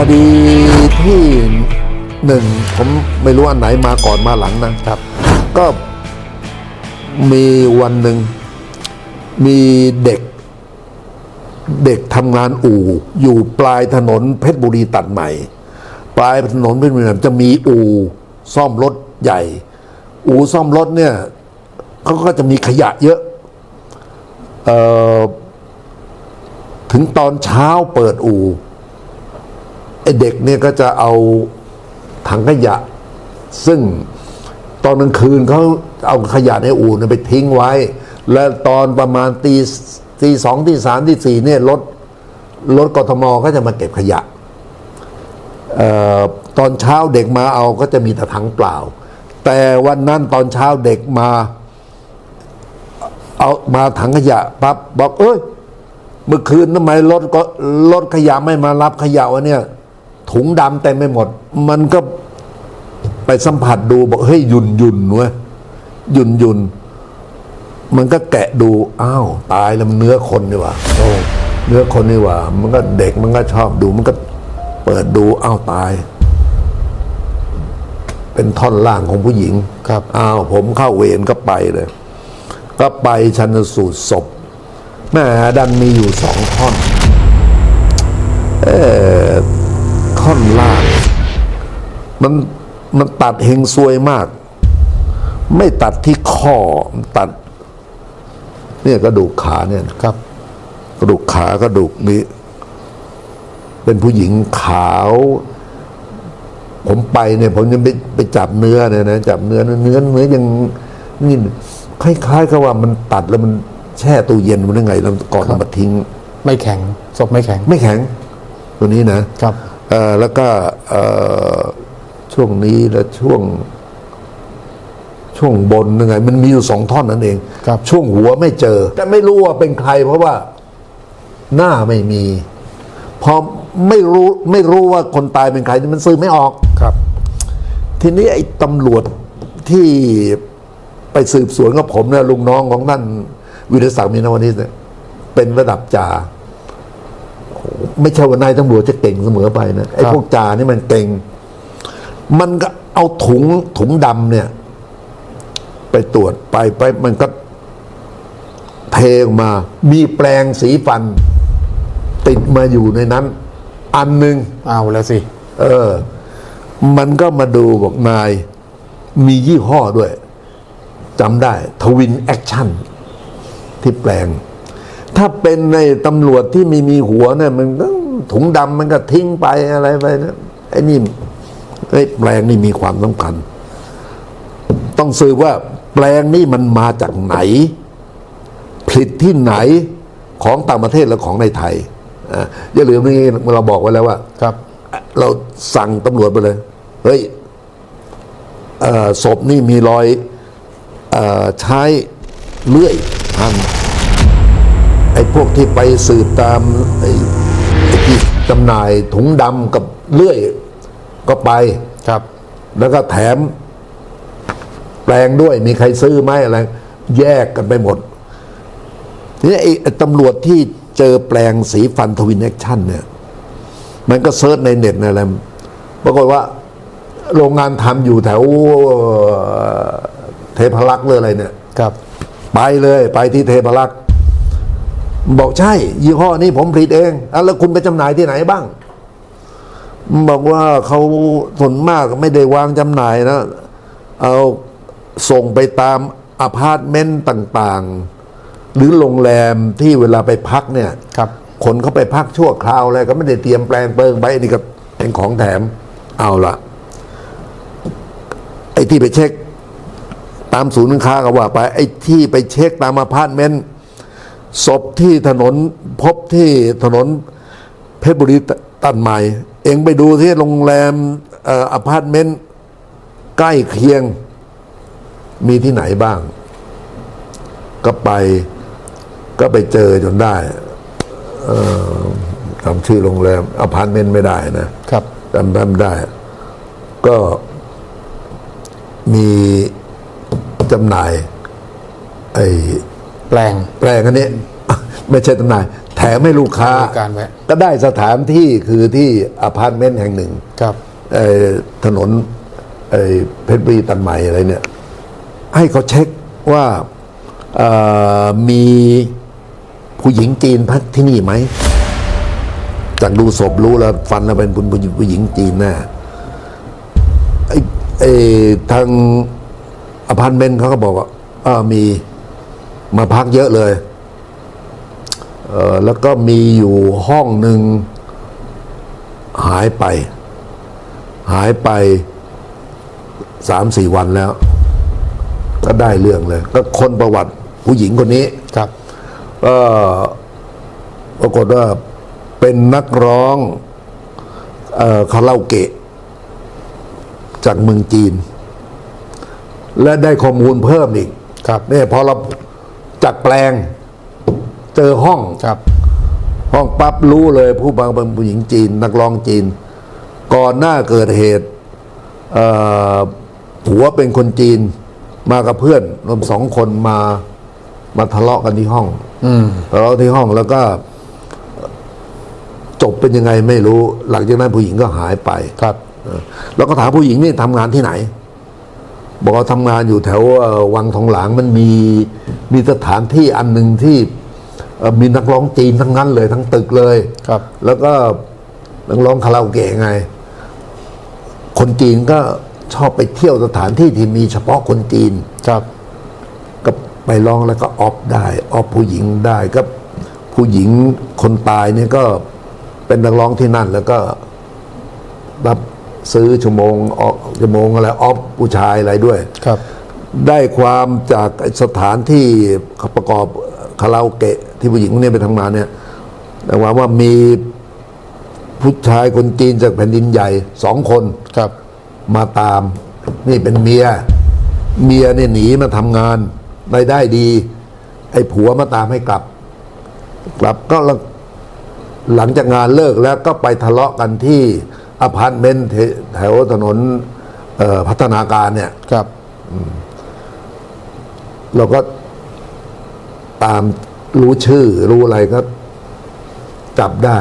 คดีที่หนึ่งผมไม่รู้อันไหนมาก่อนมาหลังนะครับ ก็มีวันหนึ่งมีเด็ก เด็กทำงานอู่ อยู่ปลายถนนเพชรบุรีตัดใหม่ ปลายถนนเพชรบุรีตัดจะมีอู่ซ่อมรถใหญ่ อู่ซ่อมรถเนี่ยเขาก็จะมีขยะเยอะเอ่อถึงตอนเช้าเปิดอู่ไอ เด็กเนี่ยก็จะเอาถังขยะ ซึ่งตอนกลางคืนเขาเอาขยะในอู่ไปทิ้งไว้ และตอนประมาณตีตีสองตีสามตีสี่เนี่ยรถรถกทมก็จะมาเก็บขยะออตอนเช้าเด็กมาเอาก็จะมีแต่ถังเปล่า แต่วันนั้นตอนเช้าเด็กมาเอามาถังขยะปั๊บบอกเอ้ยเมื่อคืนทำไมรถก็รถขยะไม่มารับขยะวะเนี่ย ถุงดำเต็มไปหมด มันก็ไปสัมผัสดูบอกเฮ้ยหยุ่นหยุ่นเว้ยหยุ่นหยุ่นมันก็แกะดูอ้าวตายแล้วมันเนื้อคนนี่หว่าโอ้เนื้อคนนี่หว่า มันก็เด็กมันก็ชอบดู มันก็เปิดดูอ้าวตาย เป็นท่อนล่างของผู้หญิงครับอ้าวผมเข้าเวรก็ไปเลย ก็ไปชันสูตรศพแม่ดันมีอยู่สองท่อน เออ ท่อนล่างมันมันตัดเฮงซวยมาก ไม่ตัดที่ข้อมันตัด เนี่ยกระดูกขาเนี่ยครับ กระดูกขากระดูกนี้ เป็นผู้หญิงขาว ผมไปเนี่ย ผมยังไปไปจับเนื้อเนี่ยนะจับเนื้อเนื้อเนื้อเนื้อยังนี่คล้ายๆกับว่ามันตัดแล้วมันแช่ตู้เย็นมันได้ไง แล้วก่อนเอามาทิ้ง ไม่แข็งศพไม่แข็ง ไม่แข็ง ตัวนี้นะครับเอ่อ แล้วก็เอ่อช่วงนี้และช่วงช่วงบนยังไง มันมีอยู่สองท่อนนั่นเองครับช่วงหัวไม่เจอ แต่ไม่รู้ว่าเป็นใคร เพราะว่าหน้าไม่มีพอไม่รู้ไม่รู้ว่าคนตายเป็นใครมันซื้อไม่ออกครับ ทีนี้ไอ้ตำรวจที่ไปสืบสวนกับผมเนี่ยลุงน้องของท่านวิรศักดิ์มีนวนิชเนี่ยเป็นระดับจ่าโอ้โห ไม่ใช่ว่านายตำรวจจะเก่งเสมอไปนะไอ้ครับพวกจ่านี่มันเก่ง มันก็เอาถุงถุงดำเนี่ย ไปตรวจไปไปมันก็เทออกมา มีแปลงสีฟัน ติดมาอยู่ในนั้น อันหนึ่งเอาแล้วสิ เออ มันก็มาดูบอกนาย มียี่ห้อด้วยจำได้ ทวินแอคชั่น ที่แปลง ถ้าเป็นในตำรวจที่ไม่มีหัวเนี่ยมันก็ถุงดำมันก็ทิ้งไปอะไรไปนะไอ้นี่ไอ้แปลงนี่มีความสำคัญ ต้องสืบว่าแปลงนี่มันมาจากไหน ผลิตที่ไหนของต่างประเทศและของในไทยอะอย่าลืมนี่เราบอกไว้แล้วว่า ครับ เราสั่งตำรวจไปเลย เฮ้ยเอ่อศพนี่มีรอยเออใช้เลื่อยหั่น ไอ้พวกที่ไปสืบตามไอ้ไอ้ที่จำหน่ายถุงดำกับเลื่อยก็ไปครับ แล้วก็แถมแปลงด้วยมีใครซื้อไหมอะไร แยกกันไปหมดทีนี้ไอ้ไอ้ตำรวจที่เจอแปลงสีฟันทวินแอคชั่นเนี่ย มันก็เซิร์ชในเน็ตในอะไรปรากฏว่า โรงงานทำอยู่แถวเอ่อเทพารักษ์หรืออะไรเนี่ย ครับ ไปเลยไปที่เทพารักษ์ บอกใช่ ยี่ห้อนี้ผมผลิตเองอะแล้วคุณไปจำหน่ายที่ไหนบ้าง บอกว่าเขาส่วนมากไม่ได้วางจำหน่ายนะ เอาส่งไปตามอพาร์ตเมนต์ต่างๆ หรือโรงแรมที่เวลาไปพักเนี่ยครับคนเขาไปพักชั่วคราวอะไรก็ไม่ได้เตรียมแปลงเปิงไปนี่ก็เป็นของแถมเอาละไอ้ที่ไปเช็ค ตามศูนย์การค้าก็ว่าไป ไอ้ที่ไปเช็คตามอพาร์ตเมนต์ ศพที่ถนนพบที่ถนนเพชรบุรีตันใหม่ เองไปดูที่โรงแรมเอ่ออพาร์ตเมนต์ใกล้เคียงมีที่ไหนบ้าง ก็ไปก็ไปเจอจนได้เอ่อจำชื่อโรงแรมอพาร์ตเมนต์ไม่ได้นะครับจำจำได้ ก็มีจำหน่ายไอ้ แปลง แปลงอันนี้ไม่ใช่จำหน่าย แถมให้ลูกค้าบริการไว้ ก็ได้สถานที่คือที่อพาร์ตเมนต์แห่งหนึ่ง ครับไอ้ถนนไอ้เพชรบุรีตันใหม่อะไรเนี่ย ให้เขาเช็คว่าเอ่อมีผู้หญิงจีนพักที่นี่ไหมจากดูศพรู้แล้วฟันแล้วเป็นผู้ผู้หญิงผู้หญิงจีนแน่ไอ้ไอ้ทางอพาร์ตเมนต์เขาก็บอกว่าอ่ามี มาพักเยอะเลยเออแล้วก็มีอยู่ห้องหนึ่งหายไป หายไปสามสี่วันแล้ว ก็ได้เรื่องเลย ก็คนประวัติผู้หญิงคนนี้ครับก็ปรากฏว่าเป็นนักร้องเอ่อคาราโอเกะ จากเมืองจีน และได้ข้อมูลเพิ่มอีก ครับเนี่ยพอเรา จัดแปลง เจอห้อง ครับ ห้องปั๊บรู้เลยผู้บางเป็นผู้หญิงจีน นักร้องจีน ก่อนหน้าเกิดเหตุเอ่อผัวเป็นคนจีน มากับเพื่อน รวมสองคนมามาทะเลาะกันที่ห้องอืมทะเลาะที่ห้องแล้วก็ จบเป็นยังไงไม่รู้ หลังจากนั้นผู้หญิงก็หายไปครับเออแล้วก็ถามผู้หญิงนี่ทำงานที่ไหน บอกว่าทำงานอยู่แถวเอ่อวังทองหลางมันมีมีสถานที่อันหนึ่งที่เอ่อมีนักร้องจีนทั้งนั้นเลยทั้งตึกเลยครับ แล้วก็นักร้องคาราโอเกะไง คนจีนก็ชอบไปเที่ยวสถานที่ที่มีเฉพาะคนจีนครับ ก็ไปร้องแล้วก็ออฟได้ออฟผู้หญิงได้ก็ผู้หญิงคนตายเนี่ยก็เป็นนักร้องที่นั่น แล้วก็รับซื้อชั่วโมงออก ชั่วโมงอะไรออฟผู้ชายอะไรด้วย ครับ ได้ความจากสถานที่เขาประกอบคาราโอเกะที่ผู้หญิงคนนี้ไปทำงานเนี่ยแต่ว่าว่ามีผู้ชายคนจีนจากแผ่นดินใหญ่สองคนครับ มาตาม นี่เป็นเมีย เมียเนี่ยหนีมาทำงานรายได้ดี ไอ้ผัวมาตามให้กลับ กลับก็ละหลังจากงานเลิกแล้วก็ไปทะเลาะกันที่อพาร์ตเมนต์แถวถนนเอ่อ พัฒนาการเนี่ยครับเราก็ตามรู้ชื่อ รู้อะไรก็จับได้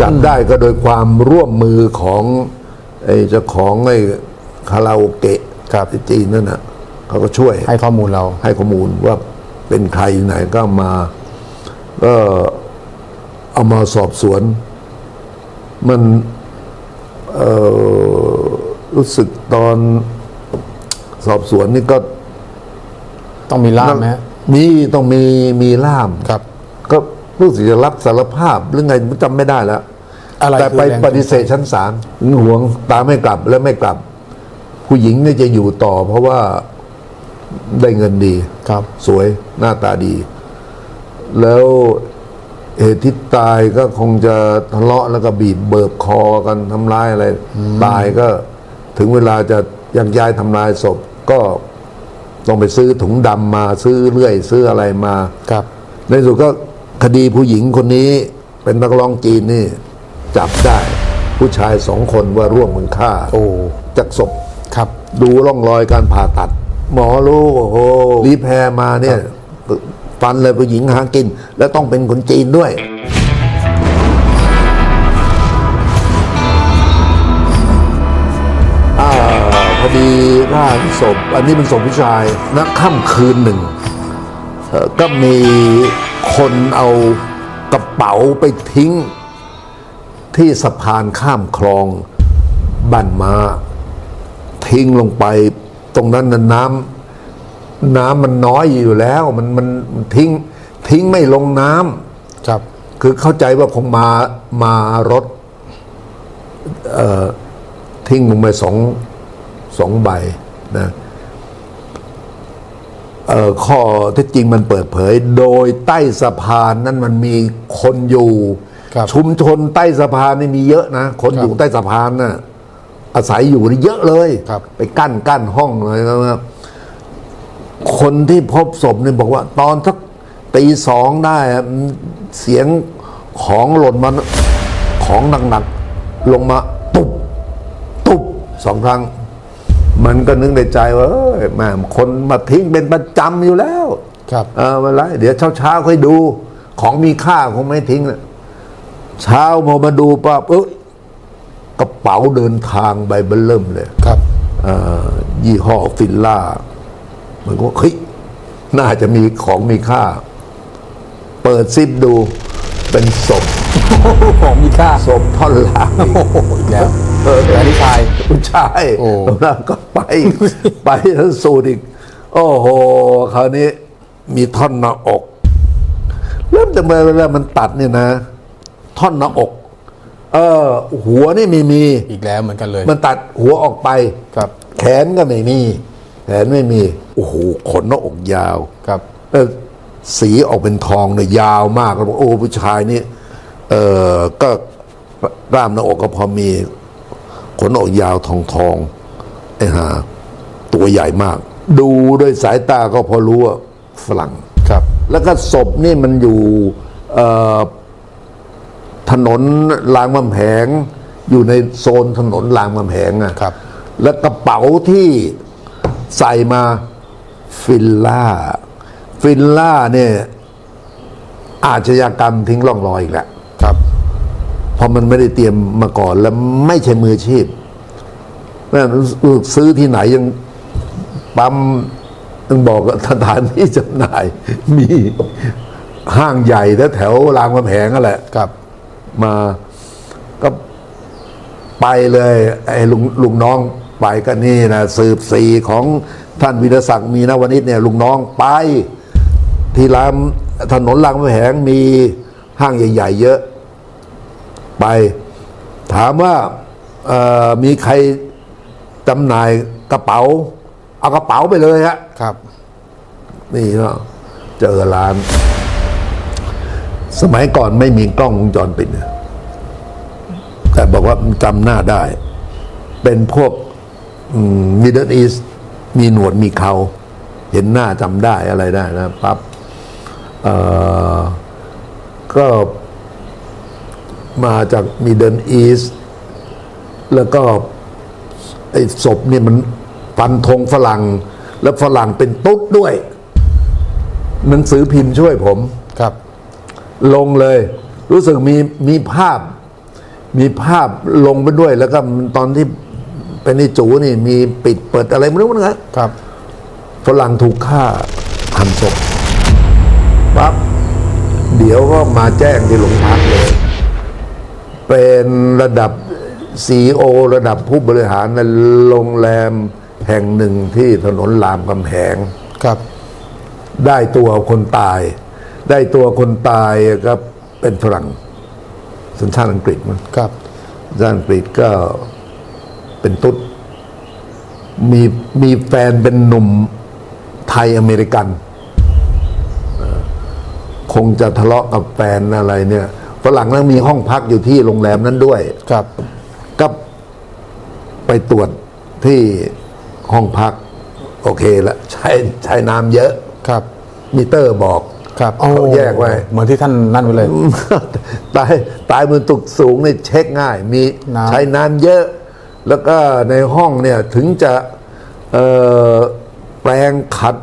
จับได้ก็โดยความร่วมมือของไอ้เจ้าของไอ้คาราโอเกะครับที่จีนนั่นนะเขาก็ช่วยให้ข้อมูลเรา ให้ข้อมูลว่าเป็นใครไหนก็มาก็เอามาสอบสวน มัน เอ่อ รู้สึกตอนสอบสวนนี่ก็ต้องมีล่ามไหมฮะมีต้องมีมีล่าม ครับ ก็รู้สึกจะรับสารภาพหรือไงจำไม่ได้แล้ว อะไรแต่ไปคือแรงปฏิเสธชั้นศาลหึงหวงตามไม่กลับแล้วไม่กลับ ผู้หญิงเนี่ยจะอยู่ต่อ เพราะว่าได้เงินดี ครับสวยหน้าตาดี แล้วเหตุที่ตายก็คงจะทะเลาะแล้วก็บีบเบิบคอกันทำร้ายอะไร ตายก็ ถึงเวลาจะยักย้ายทำลายศพก็ต้องไปซื้อถุงดำมาซื้อเลื่อย ซื้ออะไรมาครับ ในที่สุดก็คดีผู้หญิงคนนี้เป็นนักร้องจีนนี่ จับได้ ผู้ชายสองคนว่าร่วมมือฆ่า โอ้จากศพครับ ดูร่องรอยการผ่าตัด หมอรู้โอ้โหรีแพรมาเนี่ยฟันเลยผู้หญิงหากิน แล้วต้องเป็นคนจีนด้วยาศพ อันนี้เป็นศพผู้ชายนักค่ำคืนหนึ่งเอ่อก็มีคนเอากระเป๋าไปทิ้ง ที่สะพานข้ามคลองบ้านมาทิ้งลงไป ตรงนั้นน่ะน้ำน้ำมันน้อยอยู่แล้วมันมันมันทิ้งทิ้งไม่ลงน้ำครับ คือเข้าใจว่าคงมามารถเอ่อทิ้งลงไปสองสองใบ นะเอ่อข้อเที่จริงมันเปิดเผย โดยใต้สะพานนั้นมันมีคนอยู่ครับชุมชนใต้สะพานนี่มีเยอะนะ คนอยู่ใต้สะพานน่ะอาศัยอยู่นี่เยอะเลยครับไปกั้นกั้นห้องเลยนะครับคนที่พบศพเนี่ยบอกว่า ตอนสักตีสองได้อะมันเสียงของหล่นมาของหนักๆลงมาตุบตุบสองครั้ง มันก็นึกในใจว่าเอ้ยแม่คนมาทิ้งเป็นประจำอยู่แล้วครับ เออไมาไรเดี๋ยวเช้าเช้าๆค่อยดู ของมีค่าคงไม่ทิ้งนะเช้าพอมาดูปั๊บเอ้ยกระเป๋าเดินทางใบเบิ่มเริ่มเลยครับเอ่อยี่ห้อฟิลล่า มันก็เฮ้ยน่าจะมีของมีค่า เปิดซิปดูเป็นศพ ของมีค่าศพท่อนล่างโอ้โหอีกแล้วแต่ที่ชายผู้ชายโอ้ แล้วก็ไป ไปทั้งสูตรอีก โอ้โห คราวนี้มีท่อนหน้าอก เริ่มจากเวลามันตัดเนี่ยนะ ท่อนหน้าอก เออ หัวนี่ไม่มี อีกแล้วเหมือนกันเลยมันตัดหัวออกไป ครับแขนก็ไม่มี แขนไม่มี โอ้โห ขนหน้าอกยาว ครับเออสีออกเป็นทองเนี่ยยาวมากแล้วบอกโอ้ผู้ชายนี่ เออก็กล้ามหน้าอกก็พอมีขนหน้าอกยาวทองทองไอ้ห่าตัวใหญ่มาก ดูด้วยสายตาก็พอรู้ว่าฝรั่งครับ แล้วก็ศพนี่มันอยู่เอ่อถนนรามคำแหง อยู่ในโซนถนนรามคำแหงอะครับ แล้วกระเป๋าที่ใส่มาฟิลล่า ฟิลล่าเนี่ยอาชญากรรมทิ้งร่องรอยอีกแล้วครับเพราะมันไม่ได้เตรียมมาก่อนแล้วไม่ใช่มืออาชีพแม่ซื้อที่ไหนยังปั๊มต้องบอกว่าสถานที่จำหน่าย มีห้างใหญ่แถวๆรามคำแหงนั่นแหละครับ มาก็ไปเลย ไอ้ลุงลุงน้องไปก็นี่นะสืบสีของท่านวิรศักดิ์มีนวนิชเนี่ยลุงน้องไป ที่รามถนนรามคำแหงมีห้างใหญ่ ๆ เยอะ ไป ถามว่าเอ่อมีใครจำหน่ายกระเป๋า เอากระเป๋าไปเลยฮะครับ นี่ก็เจอร้าน สมัยก่อนไม่มีกล้องวงจรปิดนะแต่บอกว่าจำหน้าได้ เป็นพวกมิดเดิลอีสมีหนวดมีเขาเห็นหน้าจำได้อะไรได้นะปั๊บเอ่อก็ มาจากมิดเดิลอีสแล้วก็ไอ้ศพเนี่ยมันฟันธงฝรั่ง แล้วฝรั่งเป็นตุ๊ดด้วย หนังสือพิมพ์ช่วยผมครับ ลงเลย รู้สึกมีมีภาพ มีภาพลงไปด้วย แล้วก็ตอนที่เป็นในจูนี่ มีปิดเปิดอะไรไม่รู้นะครับฝรั่งถูกฆ่าหันศพปั๊บเดี๋ยวก็มาแจ้งที่โรงพักเลย เป็นระดับซีโอระดับผู้บริหารในโรงแรมแห่งหนึ่งที่ถนนรามคำแหงครับ ได้ตัวคนตาย ได้ตัวคนตายก็เป็นฝรั่งสัญชาติอังกฤษมั้งครับสัญชาติอังกฤษก็เป็นตุ๊ดมีมีแฟนเป็นหนุ่มไทยอเมริกันเอ่อคงจะทะเลาะกับแฟนอะไรเนี่ย ฝรั่งนั้นมีห้องพักอยู่ที่โรงแรมนั้นด้วย ครับ ก็ไปตรวจที่ห้องพัก โอเคละใช้ใช้น้ำเยอะ ครับมิเตอร์บอกครับเขาแยกไว้ เหมือนที่ท่านนั่นไปเลย ตายตายบนตึกสูงนี่เช็คง่าย มีน้ำใช้น้ำเยอะ แล้วก็ในห้องเนี่ยถึงจะเอ่อแปลงขัด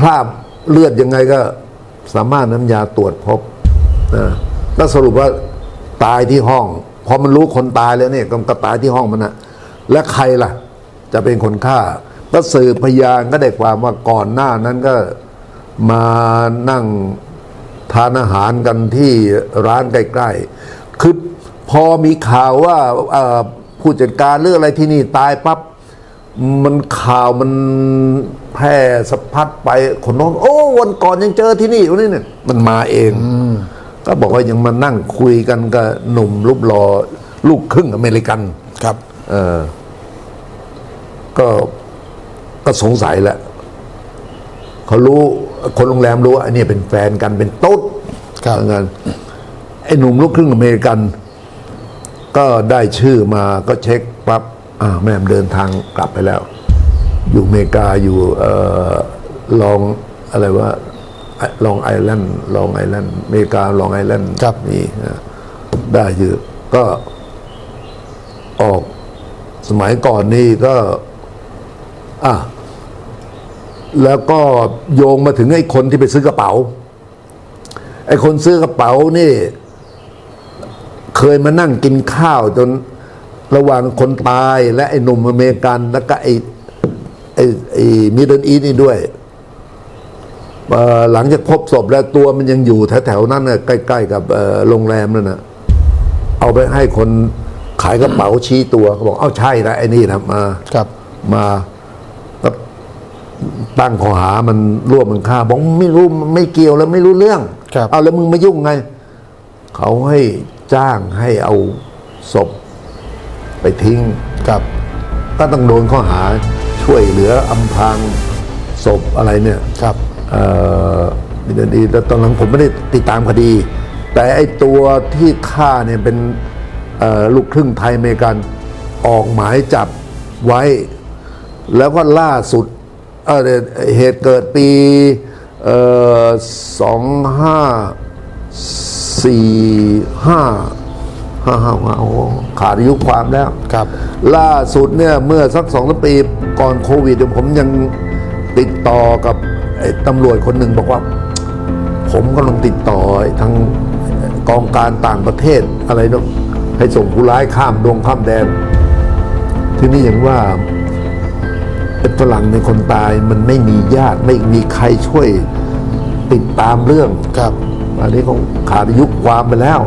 คราบเลือดยังไงก็สามารถน้ำยาตรวจพบนะ ก็สรุปว่าตายที่ห้องพอมันรู้คนตายแล้วเนี่ยก็กตายที่ห้องมันนะและใครล่ะ จะเป็นคนฆ่า ก็สืบพยานก็ได้ความว่าก่อนหน้านั้นก็มานั่งทานอาหารกันที่ร้านใกล้ๆคือพอมีข่าวว่าผู้จัดการเรื่องอะไรที่นี่ตายปั๊บมันข่าวมันแพร่สะพัดไปคนน้นโอ้วันก่อนยังเจอที่นี่วันนี้เนี่ยมันมาเอง ก็บอกว่ายังมานั่งคุยกันกับหนุ่มรูปหล่อลูกครึ่งอเมริกัน ครับ เออ ก็ก็สงสัยแหละเขารู้คนโรงแรมรู้ว่าไอ้เนี่ยเป็นแฟนกันเป็นตุ๊ดครับว่างั้นไอ้หนุ่มลูกครึ่งอเมริกัน ก็ได้ชื่อมาก็เช็คปั๊บอ่าแม่มเดินทางกลับไปแล้ว อยู่อเมริกาอยู่เอ่อลองอะไรว่า ลองไอแลนด์ลองไอแลนด์อเมริกาลองไอแลนด์ครับนี่นะได้ชื่อก็ออกสมัยก่อนนี่ก็อะแล้วก็โยงมาถึงไอ้คนที่ไปซื้อกระเป๋า ไอ้คนซื้อกระเป๋านี่ เคยมานั่งกินข้าวจนระหว่างคนตายและไอ้หนุ่มอเมริกัน แล้วก็ไอ้ไอ้ไอ้มิดเดิลอีสนี่ด้วยเอ่อ หลังจากพบศพแล้วตัวมันยังอยู่แถวๆนั้นน่ะใกล้ ๆ กับเอ่อโรงแรมนั่นนะเอาไปให้คนขายกระเป๋าชี้ตัวเขาบอกเอ้าใช่นะไอ้นี่นะมาครับ มาก็ตั้งข้อหามันร่วมมันฆ่าบอกไม่รู้ไม่เกี่ยวแล้วไม่รู้เรื่องครับเอาแล้วมึงมายุ่งไง เขาให้จ้างให้เอาศพไปทิ้งครับก็ต้องโดนข้อหาช่วยเหลืออำพรางศพอะไรเนี่ยครับเอ่อ มีแต่ดีแล้วตอนหลังผมไม่ได้ติดตามคดี แต่ไอ้ตัวที่ฆ่าเนี่ยเป็นเอ่อลูกครึ่งไทยอเมริกันออกหมายจับไว้ แล้วก็ล่าสุดเอ่อเหตุเกิดปีสองห้าสี่ห้าห้าห้าห้าโอ้ขาดอายุความแล้วครับ ล่าสุดเนี่ยเมื่อสักสองสามปีก่อนโควิดเนี่ยผมยังติดต่อกับไอ้ ตำรวจคนหนึ่งบอกว่า ผมกำลังติดต่อไอ้ทางกองการต่างประเทศอะไรเนาะให้ส่งผู้ร้ายข้ามดงข้ามแดน ที่นี่อย่างว่าไอ้ฝรั่งในคนตายมันไม่มีญาติไม่มีใครช่วยติดตามเรื่องครับ อันนี้คงขาดอายุความไปแล้ว